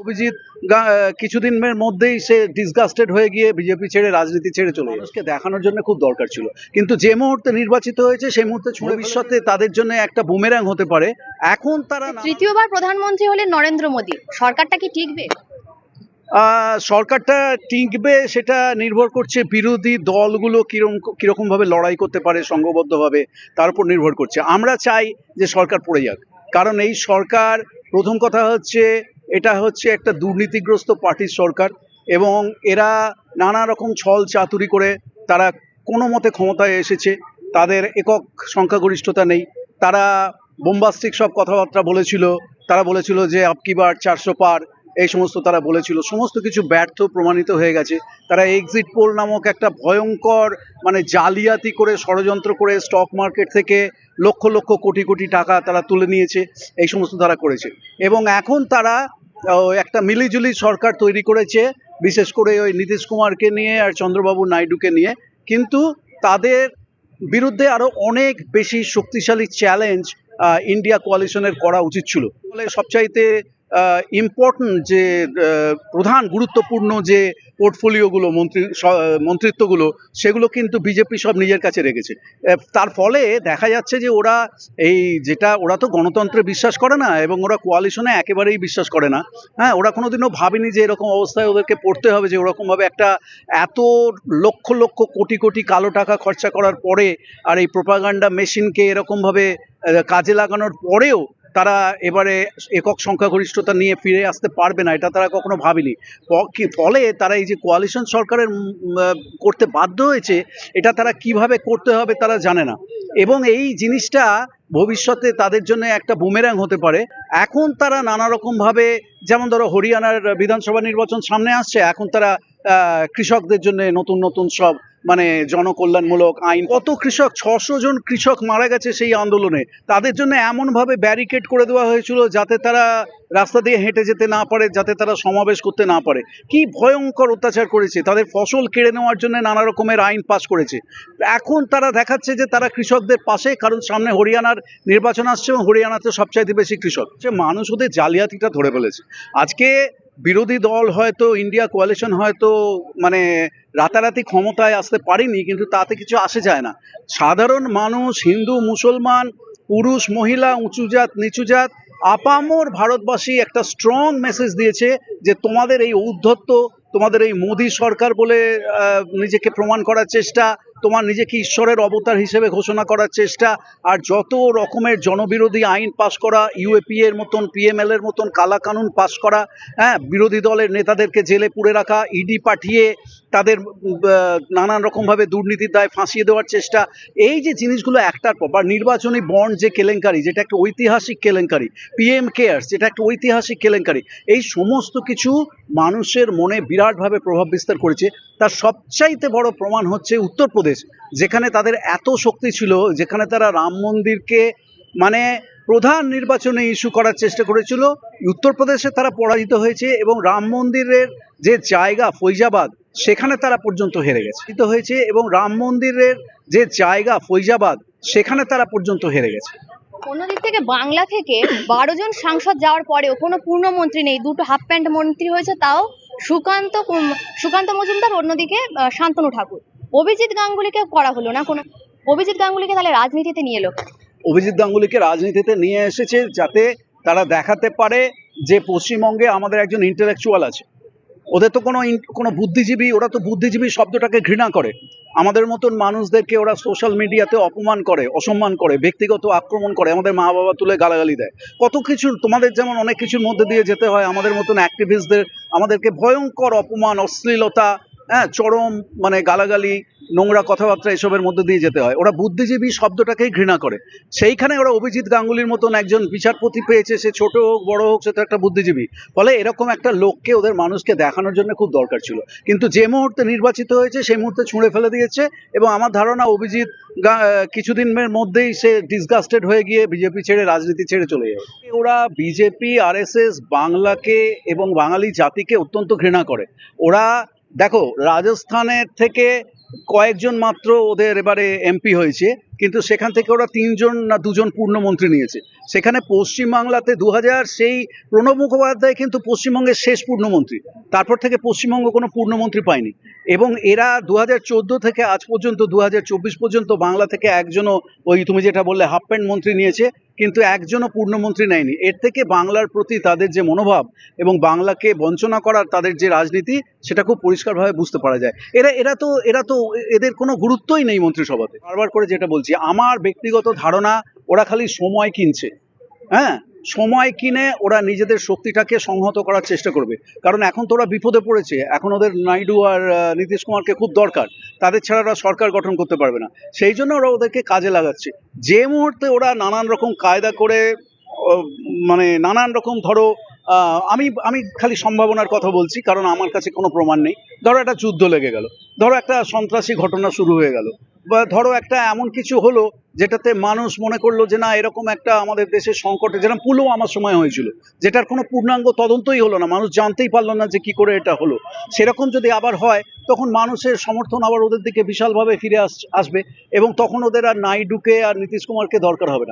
অভিজিৎ গা- কিছুদিনের মধ্যেই সে ডিসগাস্টেড হয়ে গিয়ে বিজেপি ছেড়ে রাজনীতি ছেড়ে চলে মানুষকে দেখানোর জন্য খুব দরকার ছিল। কিন্তু যে মুহূর্তে নির্বাচিত হয়েছে সেই মুহূর্তে ছুঁড়ে ভবিষ্যতে তাদের জন্য একটা বুমেরাং হতে পারে। এখন তারা তৃতীয়বার প্রধানমন্ত্রী হলেন নরেন্দ্র মোদী। সরকারটা কি টিকবে? আহ, সরকারটা টিকবে সেটা নির্ভর করছে বিরোধী দলগুলো কিরম কীরকম ভাবে লড়াই করতে পারে সংঘবদ্ধভাবে তার উপর নির্ভর করছে। আমরা চাই যে সরকার পড়ে যাক। কারণ এই সরকার প্রথম কথা হচ্ছে এটা হচ্ছে একটা দুর্নীতিগ্রস্ত পার্টির সরকার এবং এরা নানা রকম ছল চাতুরি করে তারা কোনো মতে ক্ষমতায় এসেছে, তাদের একক সংখ্যাগরিষ্ঠতা নেই। তারা বোম্বাস্টিক সব কথাবার্তা বলেছিল, তারা বলেছিল যে আপকি বার চারশো পার, এই সমস্ত তারা বলেছিল। সমস্ত কিছু ব্যর্থ প্রমাণিত হয়ে গেছে। তারা এক্সিট পোল নামক একটা ভয়ঙ্কর মানে জালিয়াতি করে ষড়যন্ত্র করে স্টক মার্কেট থেকে লক্ষ লক্ষ কোটি কোটি টাকা তারা তুলে নিয়েছে, এই সমস্ত তারা করেছে। এবং এখন তারা একটা মিলিজুলি সরকার তৈরি করেছে, বিশেষ করে ওই নীতিশ কুমারকে নিয়ে আর চন্দ্রবাবু নাইডুকে নিয়ে। কিন্তু তাদের বিরুদ্ধে আরও অনেক বেশি শক্তিশালী চ্যালেঞ্জ ইন্ডিয়া কোয়ালিশনের করা উচিত ছিল। ফলে সবচাইতে ইম্পর্টেন্ট যে প্রধান গুরুত্বপূর্ণ যে পোর্টফোলিওগুলো মন্ত্রী মন্ত্রিত্বগুলো, সেগুলো কিন্তু বিজেপি সব নিজের কাছে রেখেছে। তার ফলে দেখা যাচ্ছে যে ওরা এই যেটা, ওরা তো গণতন্ত্রে বিশ্বাস করে না এবং ওরা কোয়ালিশনে একেবারেই বিশ্বাস করে না। হ্যাঁ ওরা কোনোদিনও ভাবেনি যে এরকম অবস্থায় ওদেরকে পড়তে হবে, যে ওরকমভাবে একটা এত লক্ষ লক্ষ, কোটি কোটি কালো টাকা খরচা করার পরে আর এই প্রোপাগান্ডা মেশিনকে এরকমভাবে কাজে লাগানোর পরেও তারা এবারে একক সংখ্যাগরিষ্ঠতা নিয়ে ফিরে আসতে পারবে না, এটা তারা কখনো ভাবেনি। ফলে তারা এই যে কোয়ালিশন সরকারের করতে বাধ্য হয়েছে, এটা তারা কীভাবে করতে হবে তারা জানে না। এবং এই জিনিসটা ভবিষ্যতে তাদের জন্য একটা বুমেরাং হতে পারে। এখন তারা নানা রকম ভাবে যেমন ধরো হরিয়ানার বিধানসভা নির্বাচন সামনে আসছে, এখন তারা কৃষকদের জন্য নতুন নতুন সব মানে জনকল্যাণমূলক আইন, কত কৃষক, ছশো জন কৃষক মারা গেছে সেই আন্দোলনে? তাদের জন্য এমনভাবে ব্যারিকেড করে দেওয়া হয়েছিল যাতে তারা রাস্তা দিয়ে হেঁটে যেতে না পারে, যাতে তারা সমাবেশ করতে না পারে। কি ভয়ঙ্কর অত্যাচার করেছে। তাদের ফসল কেড়ে নেওয়ার জন্য নানা রকমের আইন পাস করেছে। এখন তারা দেখাচ্ছে যে তারা কৃষকদের পাশে, কারণ সামনে হরিয়ানার নির্বাচন আসছে এবং হরিয়ানাতে সবচাইতে বেশি কৃষক। যে মানুষ ওদের জালিয়াতিটা ধরে ফেলেছে। আজকে বিরোধী দল হয়তো ইন্ডিয়া কোয়ালিশন হয়তো মানে রাতারাতি ক্ষমতায় আসতে পারেনি, কিন্তু তাতে কিছু আসে যায় না। সাধারণ মানুষ, হিন্দু, মুসলমান, পুরুষ, মহিলা, উঁচু জাত, নিচু জাত, আপামর ভারতবাসী একটা স্ট্রং মেসেজ দিয়েছে যে তোমাদের এই ঔদ্ধত্য, তোমাদের এই মোদী সরকার বলে নিজেকে প্রমাণ করার চেষ্টা তোমার নিজেকে ঈশ্বরের অবতার হিসেবে ঘোষণা করার চেষ্টা, আর যত রকমের জনবিরোধী আইন পাশ করা ইউএপি এর মতন পিএমএল এর মতন কালা কানুন পাশ করা হ্যাঁ বিরোধী দলের নেতাদেরকে জেলে পুরে রাখা ইডি পাঠিয়ে তাদের নানান রকমভাবে দুর্নীতির দায় ফাঁসিয়ে দেওয়ার চেষ্টা, এই যে জিনিসগুলো একটার পর, বা নির্বাচনী বন্ড যে কেলেঙ্কারি, যেটা একটা ঐতিহাসিক কেলেঙ্কারি পিএম কেয়ার্স যেটা একটা ঐতিহাসিক কেলেঙ্কারি, এই সমস্ত কিছু মানুষের মনে বিরাটভাবে প্রভাব বিস্তার করেছে। তার সবচাইতে বড় প্রমাণ হচ্ছে উত্তরপ্রদেশ, যেখানে তাদের এত শক্তি ছিল, যেখানে তারা রাম মন্দিরকে মানে প্রধান নির্বাচনে ইস্যু করার চেষ্টা করেছিল। উত্তরপ্রদেশে তারা পরাজিত হয়েছে এবং রাম মন্দিরের যে জায়গা ফৈজাবাদ, সেখানে তারা পর্যন্ত হেরে গেছে। হয়েছে এবং রাম মন্দিরের যে জায়গা ফৈজাবাদ, সেখানে তারা পর্যন্ত হেরে গেছে। অন্যদিক থেকে বাংলা থেকে বারো জন সাংসদ যাওয়ার পরেও কোনো পূর্ণমন্ত্রী নেই, দুটো হাফ প্যান্ট মন্ত্রী হয়েছে তাও সুকান্ত সুকান্ত মজুমদার অন্যদিকে শান্তনু ঠাকুর। অভিজিৎ গাঙ্গুলিকে করা হলো না, কোনো অভিজিৎ গাঙ্গুলিকে তাহলে রাজনীতিতে নিয়ে এলো অভিজিৎ গাঙ্গুলিকে রাজনীতিতে নিয়ে এসেছে যাতে তারা দেখাতে পারে যে পশ্চিমবঙ্গে আমাদের একজন ইন্টেলেকচুয়াল আছে। ওদের তো কোনো কোনো বুদ্ধিজীবী, ওরা তো বুদ্ধিজীবী শব্দটাকে ঘৃণা করে। আমাদের মতন মানুষদেরকে ওরা সোশ্যাল মিডিয়াতে অপমান করে, অসম্মান করে, ব্যক্তিগত আক্রমণ করে, আমাদের মা বাবা তুলে গালাগালি দেয়। কত কিছু, তোমাদের যেমন অনেক কিছুর মধ্যে দিয়ে যেতে হয়, আমাদের মতন অ্যাক্টিভিস্টদের আমাদেরকে ভয়ঙ্কর অপমান, অশ্লীলতা হ্যাঁ চরম মানে গালাগালি নোংরা কথাবার্তা এসবের মধ্যে দিয়ে যেতে হয়। ওরা বুদ্ধিজীবী শব্দটাকেই ঘৃণা করে। সেইখানে ওরা অভিজিৎ গাঙ্গুলির মতন একজন বিচারপতি পেয়েছে, সে ছোট হোক, বড় হোক, সে তো একটা বুদ্ধিজীবী। ফলে এরকম একটা লোককে ওদের মানুষকে দেখানোর জন্য খুব দরকার ছিল। কিন্তু যে মুহূর্তে নির্বাচিত হয়েছে, সেই মুহূর্তে ছুঁড়ে ফেলে দিয়েছে এবং আমার ধারণা অভিজিৎ কিছুদিনের মধ্যেই সে ডিসগাস্টেড হয়ে গিয়ে বিজেপি ছেড়ে রাজনীতি ছেড়ে চলে যাবে। ওরা বিজেপি, আরএসএস, বাংলাকে এবং বাঙালি জাতিকে অত্যন্ত ঘৃণা করে। ওরা, দেখো, রাজস্থানের থেকে কয়েকজন মাত্র ওদের এবারে এমপি হয়েছে, কিন্তু সেখান থেকে ওরা তিনজন না দুজন পূর্ণমন্ত্রী নিয়েছে। সেখানে পশ্চিমবাংলাতে দু হাজার সেই প্রণব মুখোপাধ্যায় কিন্তু পশ্চিমবঙ্গের শেষ পূর্ণমন্ত্রী। তারপর থেকে পশ্চিমবঙ্গ কোনো পূর্ণমন্ত্রী পায়নি। এবং এরা দু হাজার চোদ্দ থেকে আজ পর্যন্ত দু হাজার চব্বিশ পর্যন্ত বাংলা থেকে একজনও ওই তুমি যেটা বললে, হাফ প্যান্ট মন্ত্রী নিয়েছে। কিন্তু একজনও পূর্ণমন্ত্রী নেয়নি। এর থেকে বাংলার প্রতি তাদের যে মনোভাব এবং বাংলাকে বঞ্চনা করার তাদের যে রাজনীতি, সেটা খুব পরিষ্কারভাবে বুঝতে পারা যায়। এরা এরা তো এরা তো এদের কোনো গুরুত্বই নেই মন্ত্রিসভাতে। বারবার করে যেটা বলছি, আমার ব্যক্তিগত ধারণা, ওরা খালি সময় কিনছে। হ্যাঁ? সময় কিনে ওরা নিজেদের শক্তিটাকে সংহত করার চেষ্টা করবে। কারণ এখন তো ওরা বিপদে পড়েছে। এখন ওদের নাইডু আর নীতিশ কুমারকে খুব দরকার। তাদের ছাড়া ওরা সরকার গঠন করতে পারবে না। সেই জন্য ওরা ওদেরকে কাজে লাগাচ্ছে। যে মুহূর্তে ওরা নানান রকম কায়দা করে মানে নানান রকম ধরো আমি আমি খালি সম্ভাবনার কথা বলছি, কারণ আমার কাছে কোনো প্রমাণ নেই। ধরো একটা যুদ্ধ লেগে গেল। ধরো একটা সন্ত্রাসী ঘটনা শুরু হয়ে গেল। ধরো একটা এমন কিছু হলো যেটাতে মানুষ মনে করল যে না, এরকম একটা আমাদের দেশের সংকটে, যেরকম পুলো আমার সময় হয়েছিল, যেটার কোনো পূর্ণাঙ্গ তদন্তই হলো না। মানুষ জানতেই পারল না যে কি করে এটা হলো। সেরকম যদি আবার হয়, তখন মানুষের সমর্থন আবার ওদের দিকে বিশালভাবে ফিরে আস, আসবে এবং তখন ওদের আর নাইডুকে আর নীতিশ কুমারকে দরকার হবে না।